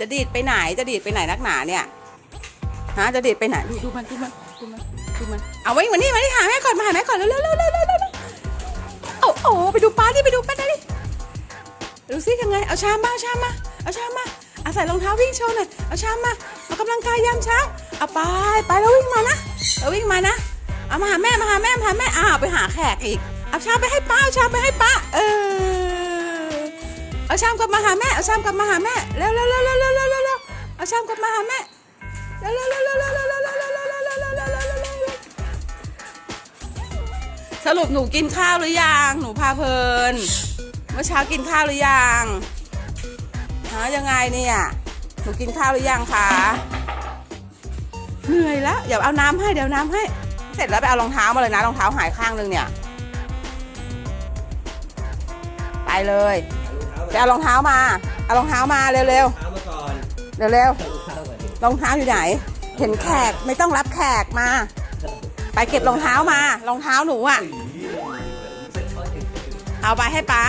จะดีดไปไหนจะดีดไปไหนนักหนาเนี่ยฮะจะดีดไปไหนดูดูมันดูมันดูมันดูมันเอาไว้มานี่มานี่หาแม่ก่อนมาหาแม่ก่อนเร็วเร็วเร็วเร็วเร็วโอ้โอ้ไปดูป้าดิไปดูป้าดิดูซิยังไงเอาชามมาเอาชามมาเอาชามมาเอาใส่รองเท้าวิ่งโชว์หน่อยเอาชามมาเอากำลังกายยามเช้าเอาไปไปแล้ววิ่งมานะเอาวิ่งมานะเอามาหาแม่มาหาแม่มาหาแม่อ้าวไปหาแขกอีกเอาชามไปให้ป้าเอาชามไปให้ป้าเออาชามกลับมาหาแม่ เอาชามกลับมาหาแม่ เร็วเร็วเร็วเร็วเร็วเร็วเร็วเอาชามกลับมาหาแม่ เร็วเร็วเร็วเร็วเร็วเร็วเร็วเร็วเร็วเร็วเร็วเร็วเร็วสรุปหนูกินข้าวหรือยัง หนูพาเพลิน เมื่อเช้ากินข้าวหรือยังฮะยังไงเนี่ย หนูกินข้าวหรือยังคะ เหนื่อยแล้ว เดี๋ยวเอาน้ำให้ เดี๋ยวน้ำให้ เสร็จแล้วไปเอารองเท้ามาเลยนะรองเท้าหายข้างนึงเนี่ย ไปเลย ไปเอารองเท้ามา เอารองเท้ามาเร็วเท้ามาก่อนๆเร็วเท้าก่อนๆ รองเท้าอยู่ไหน เห็นแขกไม่ต้องรับแขกมา ไปเก็บรองเท้ามารองเท้าหนูอะ เอาไปให้ป้า